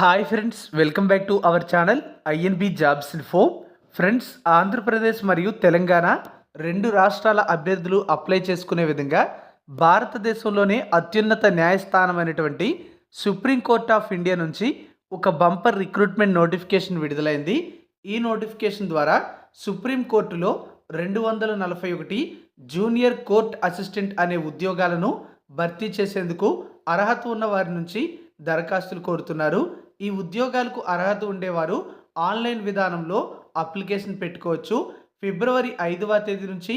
Hi friends welcome back to our channel INB jobs info friends Andhra Pradesh మరియు తెలంగాణ రెండు రాష్ట్రాల అభ్యర్థులు apply చేసుకునే విధంగా భారతదేశంలోనే అత్యున్నత న్యాయస్థానమైనటువంటి సుప్రీంకోర్ట్ ఆఫ్ ఇండియా నుంచి ఒక బంపర్ రిక్రూట్మెంట్ నోటిఫికేషన్ విడుదలైంది. ఈ నోటిఫికేషన్ ద్వారా సుప్రీంకోర్టులో రెండు వందల నలభై ఒకటి జూనియర్ కోర్ట్ అసిస్టెంట్ అనే ఉద్యోగాలను భర్తీ చేసేందుకు అర్హత ఉన్న వారి నుంచి దరఖాస్తులు కోరుతున్నారు. ఈ ఉద్యోగాలకు అర్హత ఉండేవారు. ఆన్లైన్ విధానంలో అప్లికేషన్ పెట్టుకోవచ్చు. ఫిబ్రవరి ఐదవ తేదీ నుంచి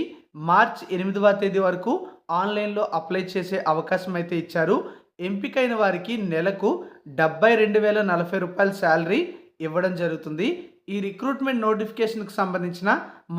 మార్చ్ ఎనిమిదవ తేదీ వరకు ఆన్లైన్లో అప్లై చేసే అవకాశం అయితే ఇచ్చారు. ఎంపికైన వారికి నెలకు డెబ్బై రెండు వేల నలభై రూపాయల శాలరీ ఇవ్వడం జరుగుతుంది. ఈ రిక్రూట్మెంట్ నోటిఫికేషన్కి సంబంధించిన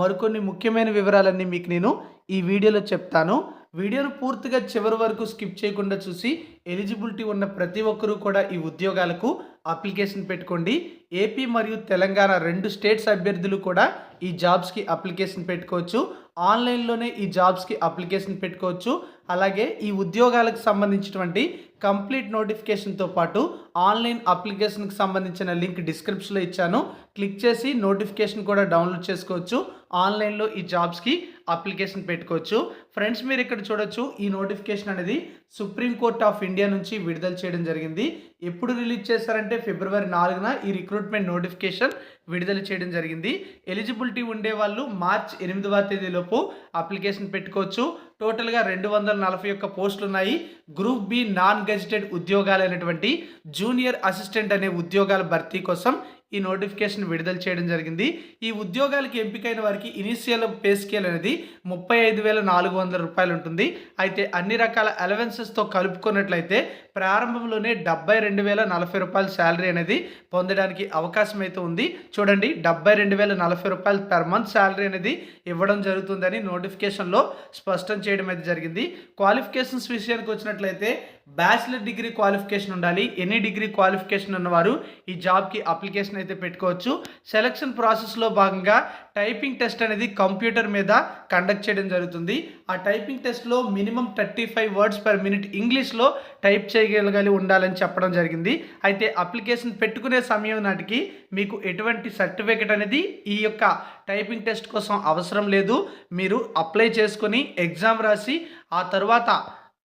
మరికొన్ని ముఖ్యమైన వివరాలన్నీ మీకు నేను ఈ వీడియోలో చెప్తాను. వీడియోను పూర్తిగా చివరి వరకు స్కిప్ చేయకుండా చూసి ఎలిజిబిలిటీ ఉన్న ప్రతి ఒక్కరూ కూడా ఈ ఉద్యోగాలకు అప్లికేషన్ పెట్టుకోండి. ఏపీ మరియు తెలంగాణ రెండు స్టేట్స్ అభ్యర్థులు కూడా ఈ జాబ్స్కి అప్లికేషన్ పెట్టుకోవచ్చు. ఆన్లైన్లోనే ఈ జాబ్స్కి అప్లికేషన్ పెట్టుకోవచ్చు. అలాగే ఈ ఉద్యోగాలకు సంబంధించినటువంటి కంప్లీట్ నోటిఫికేషన్తో పాటు ఆన్లైన్ అప్లికేషన్కి సంబంధించిన లింక్ డిస్క్రిప్షన్లో ఇచ్చాను. క్లిక్ చేసి నోటిఫికేషన్ కూడా డౌన్లోడ్ చేసుకోవచ్చు. ఆన్లైన్లో ఈ జాబ్స్కి అప్లికేషన్ పెట్టుకోవచ్చు. ఫ్రెండ్స్ మీరు ఇక్కడ చూడొచ్చు ఈ నోటిఫికేషన్ అనేది సుప్రీంకోర్ట్ ఆఫ్ ఇండియా నుంచి విడుదల చేయడం జరిగింది. ఎప్పుడు రిలీజ్ చేశారంటే ఫిబ్రవరి నాలుగున ఈ రిక్రూట్మెంట్ నోటిఫికేషన్ విడుదల చేయడం జరిగింది. ఎలిజిబిలిటీ ఉండే వాళ్ళు మార్చ్ ఎనిమిదవ తేదీలోపు అప్లికేషన్ పెట్టుకోవచ్చు. టోటల్గా రెండు వందల నలభై ఒక్క పోస్టులు ఉన్నాయి. గ్రూప్ బి నాన్ గెజిటెడ్ ఉద్యోగాలైనటువంటి జూనియర్ అసిస్టెంట్ అనే ఉద్యోగాల భర్తీ కోసం ఈ నోటిఫికేషన్ విడుదల చేయడం జరిగింది. ఈ ఉద్యోగాలకి ఎంపికైన వారికి ఇనిషియల్ పే స్కేల్ అనేది ముప్పై ఐదు వేల నాలుగు వందల రూపాయలు ఉంటుంది. అయితే అన్ని రకాల అలవెన్సెస్తో కలుపుకున్నట్లయితే ప్రారంభంలోనే డెబ్బై రెండు వేల నలభై రూపాయల శాలరీ అనేది పొందడానికి అవకాశం అయితే ఉంది. చూడండి డెబ్బై రెండు వేల నలభై రూపాయలు పర్ మంత్ శాలరీ అనేది ఇవ్వడం జరుగుతుందని నోటిఫికేషన్లో స్పష్టం చేయడం అయితే జరిగింది. క్వాలిఫికేషన్స్ విషయానికి వచ్చినట్లయితే బ్యాచిలర్ డిగ్రీ క్వాలిఫికేషన్ ఉండాలి. ఎనీ డిగ్రీ క్వాలిఫికేషన్ ఉన్నవారు ఈ జాబ్కి అప్లికేషన్ అయితే పెట్టుకోవచ్చు. సెలక్షన్ ప్రాసెస్లో భాగంగా టైపింగ్ టెస్ట్ అనేది కంప్యూటర్ మీద కండక్ట్ చేయడం జరుగుతుంది. ఆ టైపింగ్ టెస్ట్లో minimum thirty five words per minute ఇంగ్లీష్లో టైప్ చేయగలగాలి ఉండాలని చెప్పడం జరిగింది. అయితే అప్లికేషన్ పెట్టుకునే సమయం నాటికి మీకు ఎటువంటి సర్టిఫికెట్ అనేది ఈ యొక్క టైపింగ్ టెస్ట్ కోసం అవసరం లేదు. మీరు అప్లై చేసుకొని ఎగ్జామ్ రాసి ఆ తర్వాత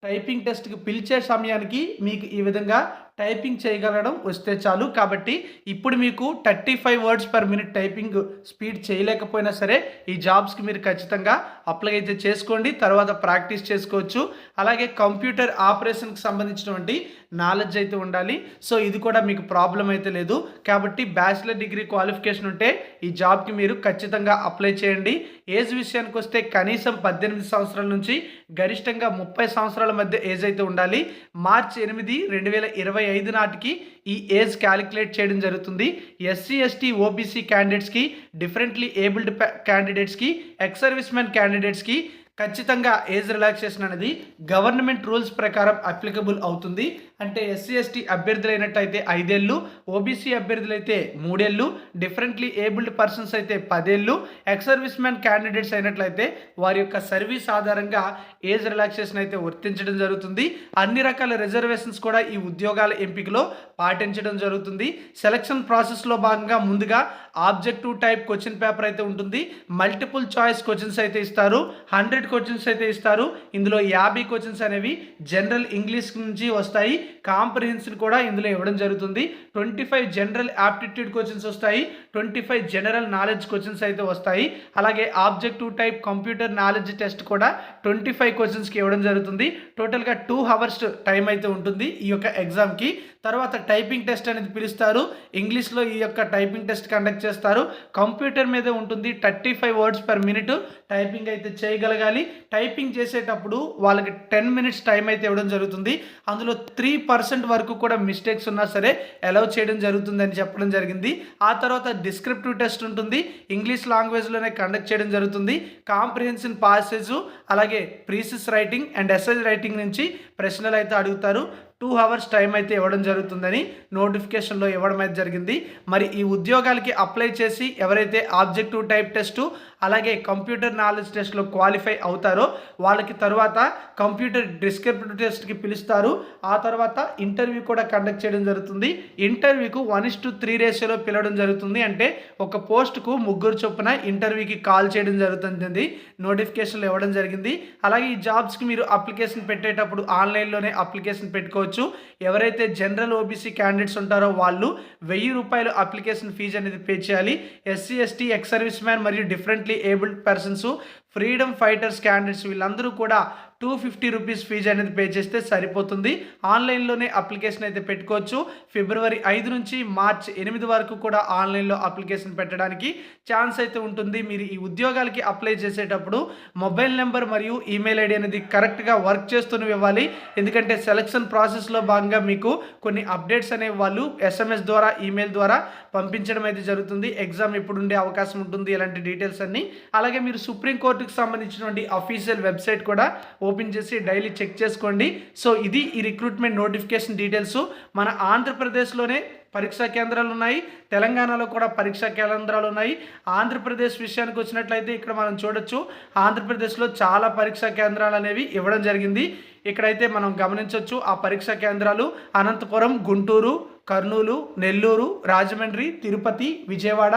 టైపింగ్ టెస్ట్కి పిలిచే సమయానికి మీకు ఈ విధంగా టైపింగ్ చేయగలగడం వస్తే చాలు. కాబట్టి ఇప్పుడు మీకు thirty five words per minute typing speed చేయలేకపోయినా సరే ఈ జాబ్స్కి మీరు ఖచ్చితంగా అప్లై అయితే చేసుకోండి. తర్వాత ప్రాక్టీస్ చేసుకోవచ్చు. అలాగే కంప్యూటర్ ఆపరేషన్కి సంబంధించినటువంటి నాలెడ్జ్ అయితే ఉండాలి. సో ఇది కూడా మీకు ప్రాబ్లం అయితే లేదు. కాబట్టి బ్యాచిలర్ డిగ్రీ క్వాలిఫికేషన్ ఉంటే ఈ జాబ్కి మీరు ఖచ్చితంగా అప్లై చేయండి. ఏజ్ విషయానికి వస్తే కనీసం పద్దెనిమిది సంవత్సరాల నుంచి గరిష్టంగా ముప్పై సంవత్సరాల మధ్య ఏజ్ అయితే ఉండాలి. మార్చ్ ఎనిమిది రెండు వేల ఇరవై ఐదు నాటికి ఈ ఏజ్ క్యాలిక్యులేట్ చేయడం జరుగుతుంది. ఎస్సీ ఎస్టీ ఓబీసీ క్యాండిడేట్స్కి డిఫరెంట్లీ ఏబుల్డ్ క్యాండిడేట్స్కి ఎక్స్ సర్వీస్ మ్యాన్ క్యాండిడేట్స్కి ఖచ్చితంగా ఏజ్ రిలాక్సేషన్ అనేది గవర్నమెంట్ రూల్స్ ప్రకారం అప్లికబుల్ అవుతుంది. అంటే ఎస్సీ ఎస్టీ అభ్యర్థులైనట్టయితే ఐదేళ్ళు ఓబీసీ అభ్యర్థులైతే మూడేళ్ళు డిఫరెంట్లీ ఏబుల్డ్ పర్సన్స్ అయితే పదేళ్ళు ఎక్స్ సర్వీస్ మ్యాన్ క్యాండిడేట్స్ అయినట్లయితే వారి యొక్క సర్వీస్ ఆధారంగా ఏజ్ రిలాక్సేషన్ అయితే వర్తించడం జరుగుతుంది. అన్ని రకాల రిజర్వేషన్స్ కూడా ఈ ఉద్యోగాల ఎంపికలో పాటించడం జరుగుతుంది. సెలక్షన్ ప్రాసెస్లో భాగంగా ముందుగా ఆబ్జెక్టివ్ టైప్ క్వశ్చన్ పేపర్ అయితే ఉంటుంది. మల్టిపుల్ చాయిస్ క్వశ్చన్స్ అయితే ఇస్తారు. హండ్రెడ్ క్వశ్చన్స్ అయితే ఇస్తారు. ఇందులో యాభై క్వశ్చన్స్ అనేవి జనరల్ ఇంగ్లీష్ నుంచి వస్తాయి. కాంప్రిహెన్సివ్ కూడా ఇందులో ఇవ్వడం జరుగుతుంది. Twenty five general aptitude questions వస్తాయి. Twenty five general knowledge questions అయితే వస్తాయి. అలాగే objective type computer knowledge test కూడా ట్వంటీ ఫైవ్ క్వశ్చన్స్కి ఇవ్వడం జరుగుతుంది. టోటల్గా టూ అవర్స్ టైం అయితే ఉంటుంది ఈ యొక్క ఎగ్జామ్కి తర్వాత టైపింగ్ టెస్ట్ అనేది పిలుస్తారు. ఇంగ్లీష్లో ఈ యొక్క టైపింగ్ టెస్ట్ కండక్ట్ చేస్తారు. కంప్యూటర్ మీద ఉంటుంది. Thirty five words per minute typing అయితే చేయగలగాలి. టైపింగ్ చేసేటప్పుడు వాళ్ళకి టెన్ మినిట్స్ టైం అయితే ఇవ్వడం జరుగుతుంది. అందులో త్రీ పర్సెంట్ వరకు కూడా మిస్టేక్స్ ఉన్నా సరే అలౌ చేయడం జరుగుతుందని చెప్పడం జరిగింది. ఆ తర్వాత డిస్క్రిప్టివ్ టెస్ట్ ఉంటుంది. ఇంగ్లీష్ లాంగ్వేజ్లోనే కండక్ట్ చేయడం జరుగుతుంది. కాంప్రిహెన్షన్ పాసేజ్ అలాగే precis writing and essay writing నుంచి ప్రశ్నలు అయితే అడుగుతారు. టూ అవర్స్ టైం అయితే ఇవ్వడం జరుగుతుందని నోటిఫికేషన్లో ఇవ్వడం అయితే జరిగింది. మరి ఈ ఉద్యోగాలకి అప్లై చేసి ఎవరైతే ఆబ్జెక్టివ్ టైప్ టెస్టు అలాగే కంప్యూటర్ నాలెడ్జ్ టెస్ట్లో క్వాలిఫై అవుతారో వాళ్ళకి తర్వాత కంప్యూటర్ డిస్క్రిప్టివ్ టెస్ట్కి పిలుస్తారు. ఆ తర్వాత ఇంటర్వ్యూ కూడా కండక్ట్ చేయడం జరుగుతుంది. ఇంటర్వ్యూకు వన్ ఇస్ టు త్రీ రేషియోలో పిలవడం జరుగుతుంది. అంటే ఒక పోస్ట్కు ముగ్గురు చొప్పున ఇంటర్వ్యూకి కాల్ చేయడం జరుగుతుంది. నోటిఫికేషన్లు ఇవ్వడం జరిగింది. అలాగే ఈ జాబ్స్కి మీరు అప్లికేషన్ పెట్టేటప్పుడు ఆన్లైన్లోనే అప్లికేషన్ పెట్టుకోవచ్చు. ఎవరైతే జనరల్ ఓబీసీ క్యాండిడేట్స్ ఉంటారో వాళ్ళు వెయ్యి రూపాయలు అప్లికేషన్ ఫీజు అనేది పే చేయాలి. SC ST ex service man మరియు different differently abled persons freedom fighters candidates వీళ్ళందరూ కూడా టూ ఫిఫ్టీ రూపీస్ ఫీజు అనేది పే చేస్తే సరిపోతుంది. ఆన్లైన్లోనే అప్లికేషన్ అయితే పెట్టుకోవచ్చు. ఫిబ్రవరి ఐదు నుంచి మార్చ్ ఎనిమిది వరకు కూడా ఆన్లైన్లో అప్లికేషన్ పెట్టడానికి ఛాన్స్ అయితే ఉంటుంది. మీరు ఈ ఉద్యోగాలకి అప్లై చేసేటప్పుడు మొబైల్ నెంబర్ మరియు ఈమెయిల్ ఐడి అనేది కరెక్ట్గా వర్క్ చేస్తూనే ఇవ్వాలి. ఎందుకంటే సెలక్షన్ ప్రాసెస్లో భాగంగా మీకు కొన్ని అప్డేట్స్ అనేవి వాళ్ళు ఎస్ఎంఎస్ ద్వారా ఈమెయిల్ ద్వారా పంపించడం అయితే జరుగుతుంది. ఎగ్జామ్ ఎప్పుడు ఉండే అవకాశం ఉంటుంది. ఇలాంటి డీటెయిల్స్ అన్ని. అలాగే మీరు సుప్రీంకోర్టుకు సంబంధించినటువంటి అఫీషియల్ వెబ్సైట్ కూడా ఓపెన్ చేసి డైలీ చెక్ చేసుకోండి. సో ఇది ఈ రిక్రూట్మెంట్ నోటిఫికేషన్ డీటెయిల్స్ మన ఆంధ్రప్రదేశ్లోనే పరీక్షా కేంద్రాలు ఉన్నాయి. తెలంగాణలో కూడా పరీక్షా కేంద్రాలు ఉన్నాయి. ఆంధ్రప్రదేశ్ విషయానికి వచ్చినట్లయితే ఇక్కడ మనం చూడొచ్చు. ఆంధ్రప్రదేశ్లో చాలా పరీక్షా కేంద్రాలు అనేవి ఇవ్వడం జరిగింది. ఇక్కడైతే మనం గమనించవచ్చు ఆ పరీక్షా కేంద్రాలు అనంతపురం గుంటూరు కర్నూలు నెల్లూరు రాజమండ్రి తిరుపతి విజయవాడ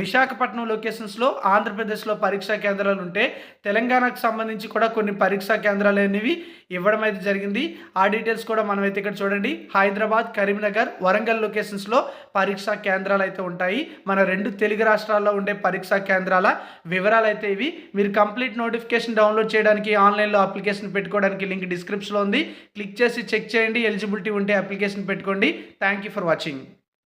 విశాఖపట్నం లొకేషన్స్లో ఆంధ్రప్రదేశ్లో పరీక్షా కేంద్రాలు ఉంటే తెలంగాణకు సంబంధించి కూడా కొన్ని పరీక్షా కేంద్రాలు అనేవి ఇవ్వడం అయితే జరిగింది. ఆ డీటెయిల్స్ కూడా మనం అయితే ఇక్కడ చూడండి. హైదరాబాద్ కరీంనగర్ వరంగల్ లొకేషన్స్లో పరీక్షా కేంద్రాలు అయితే ఉంటాయి. మన రెండు తెలుగు రాష్ట్రాల్లో ఉండే పరీక్షా కేంద్రాల వివరాలు అయితే ఇవి. మీరు కంప్లీట్ నోటిఫికేషన్ డౌన్లోడ్ చేయడానికి ఆన్లైన్లో అప్లికేషన్ పెట్టుకోవడానికి లింక్ డిస్క్రిప్షన్లో ఉంది. క్లిక్ చేసి చెక్ చేయండి. ఎలిజిబిలిటీ ఉంటే అప్లికేషన్ పెట్టుకోండి. Thank you for watching.